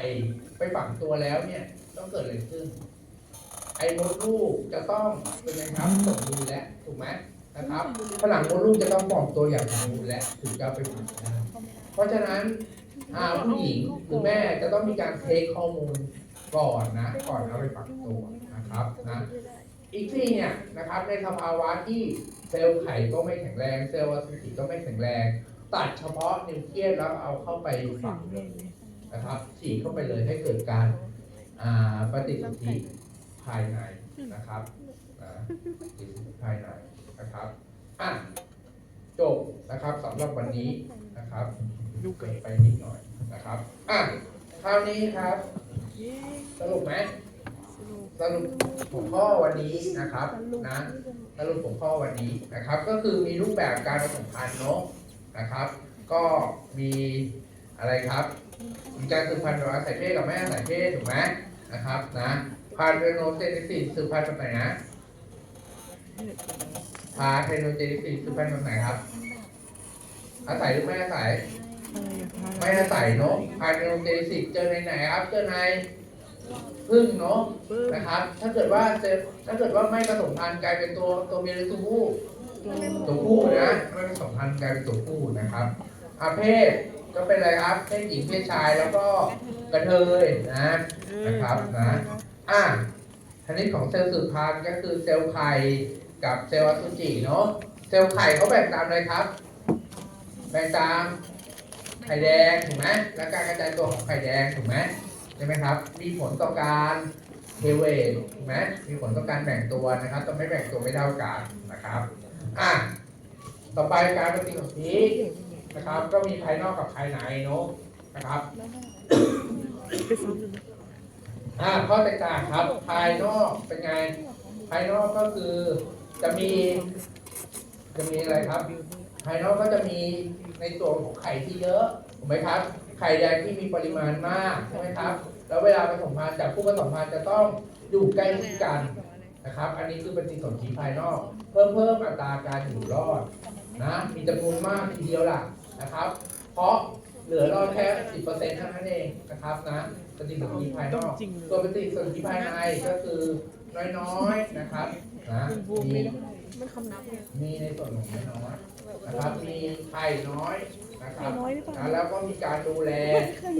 ข่ไปฝังตัวแล้วเนี่ยต้องเกิดอะไรขึ้น ไอ้มดลูกจะต้องเป็นไงครับสมบูรณ์แล้วถูกไหมนะครับผนังมดลูกจะต้องฟอร์มตัวอย่างสมบูรณ์แล้วถึงจะเอาไปฝังได้เพราะฉะนั้นอ่าผู้หญิงหรือแม่จะต้องมีการเทคข้อมูลก่อนนะ ก่อนเอาไปฝังตัวนะครับนะอีกที่เนี่ยนะครับในสภาวะที่เซลล์ไข่ก็ไม่แข็งแรง เซลล์อสุจิก็ไม่แข็งแรง ตัดเฉพาะนิวเคลียสแล้วเอาเข้าไปฝังเลย นะครับฉีดเข้าไปเลยให้เกิดการอ่าปฏิสนธิภายในนะครับนะปฏิสนธิภายในนะครับอะจบนะครับสำหรับวันนี้นะครับดูเกินไปนิดหน่อยนะครับอะคราวนี้ครับ สรุปไหมสรุปหัวข้อวันนี้นะครับนะสรุปหัวข้อวันนี้นะครับ ก็คือมีรูปแบบการผสมพันธุ์เนาะนะครับ ก็มี อะไรครับมีการสืบพันธุ์แบบอาศัยเพศกับไม่อาศัยเพศถูกไหมนะครับนะพาเทโนเจนิซิสสืบพันธุ์แบบไหนนะพาเทโนเจนิซิสสืบพันธุ์แบบไหนครับ อาศัยหรือไม่อาศัย ไม่อาศัยเนาะพาเทโนเจนิซิสเจอในไหนครับ เจอในพึ่งเนาะนะครับ ถ้าเกิดว่าถ้าเกิดว่าไม่ผสมพันธุ์กลายเป็นตัวตัวเมียหรือตัวผู้ตัวผู้นะไม่ผสมพันธุ์กลายเป็นตัวผู้นะครับอาเพศ ก็เป็นอะไรครับเพศหญิงเพศชายแล้วก็กระเทยนะนะครับนะอะชนิดของเซลล์สืบพันธุ์ก็คือเซลล์ไข่กับเซลล์อสุจิเนาะเซลล์ไข่เขาแบ่งตามอะไรครับ แบ่งตามไข่แดงถูกไหมและการกระจายตัวของไข่แดงถูกไหมใช่ไหมครับ มีผลต่อการเทเวถูกไหมมีผลต่อการแบ่งตัวนะครับต้องไม่แบ่งตัวไม่เท่ากันนะครับอะต่อไปการปฏิสนธิน นะครับ ก็มีภายนอกกับภายในเนอะนะครับอ่าข้อแตกต่างครับ ภายนอกเป็นไง ภายนอกก็คือจะมี จะมีอะไรครับ ภายนอกก็จะมีในส่วนของไข่ที่เยอะถูกไหมครับ ไข่แดงที่มีปริมาณมากใช่ไหมครับ แล้วเวลาผสมพันธุ์จากผู้ผสมพันธุ์จะต้องอยู่ใกล้กันนะครับ อันนี้คือปฏิสนธิภายนอก เพิ่มเพิ่มอัตราการอยู่รอดนะ มีจำนวนมากทีเดียวล่ะ นะครับ เพราะเหลือรอดแค่สิบเปอร์เซ็นต์เท่านั้นเองนะครับนะปฏิสนธิภายนอกส่วนปฏิสนธิภายในก็คือน้อยๆนะครับนะมีมันคำนับเนี่ยมีในส่วนของน้อยๆนะครับมีไข่น้อยนะครับน้อยหรือเปล่านะแล้วก็มีการดูแล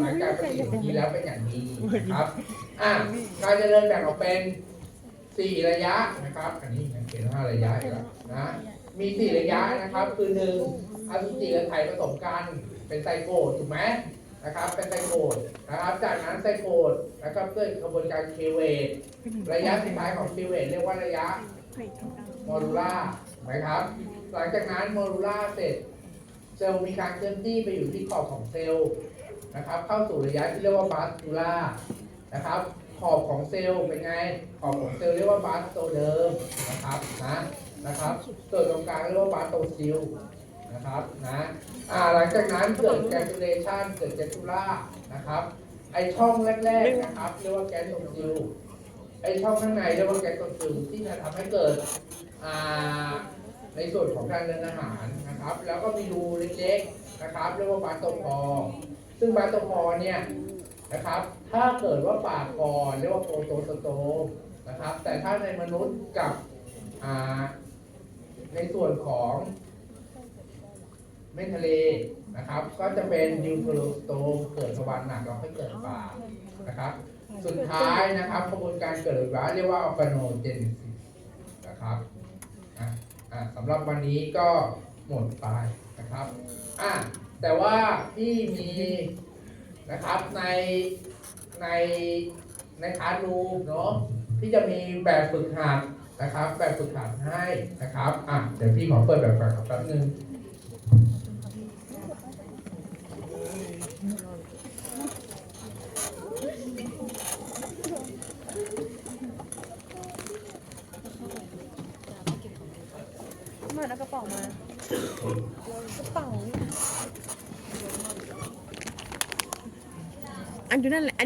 หลังจากปฏิสนธิแล้วเป็นอย่างดีนะครับอะการเจริญแบ่งออกเป็นสี่ระยะนะครับ อันนี้ยังเขียนห้าระยะอีกแล้วนะ มีสี่ระยะนะครับ คือหนึ่งอสุจิกับไข่ผสมกันเป็นไซโกตถูกไหมนะครับ เป็นไซโกตนะครับ จากนั้นไซโกตแล้วก็เกิดกระบวนการเคเวตระยะสุดท้ายของเคเวตเรียกว่าระยะโมดูล่านะครับ หลังจากนั้นโมดูล่าเสร็จเซลล์มีการเคลื่อนที่ไปอยู่ที่ขอบของเซลล์นะครับ เข้าสู่ระยะที่เรียกว่าบาสตูล่านะครับขอบของเซลล์เป็นไง ขอบของเซลล์เรียกว่าบาสโตเดิมนะครับนะ นะครับ ส่วนตรงกลางเรียกว่าบาโตซิลนะครับนะอ่าหลังจากนั้นเกิดแกน u เลชันเกิดแกนตูล่านะครับไอช่องแรกๆนะครับเรียกว่าแกนโตซิลไอช่องข้างในเรียกว่าแกนโตซิลที่จะทำให้เกิดอ่าในส่วนของการเดินอาหารนะครับ แล้วก็มีรูเล็กๆนะครับเรียกว่าบาโตพอซึ่งบาโตพอเนี่ยนะครับถ้าเกิดว่าปากก่อนเรียกว่าโปรโตสโตนะครับแต่ถ้าในมนุษย์กับอ่า ในส่วนของเม็ดทะเลนะครับ ก็จะเป็นนิวโคลโตเกิดสวรรค์หนักแล้วค่อยเกิดปานะครับ สุดท้ายนะครับกระบวนการเกิดไฟฟ้าเรียกว่าออร์แกโนเจนซิสนะครับสำหรับวันนี้ก็หมดไปนะครับอะแต่ว่าที่มีนะครับในในในคลาสรูมเนาะที่จะมีแบบฝึกหัด นะครับ แบบฝึกหัดให้นะครับอะเดี๋ยวพี่ขอเปิดแบบก่อนครับแป๊บนึงมาเอากระเป๋ามากระเป๋าอันอยู่นั่นแหละอัน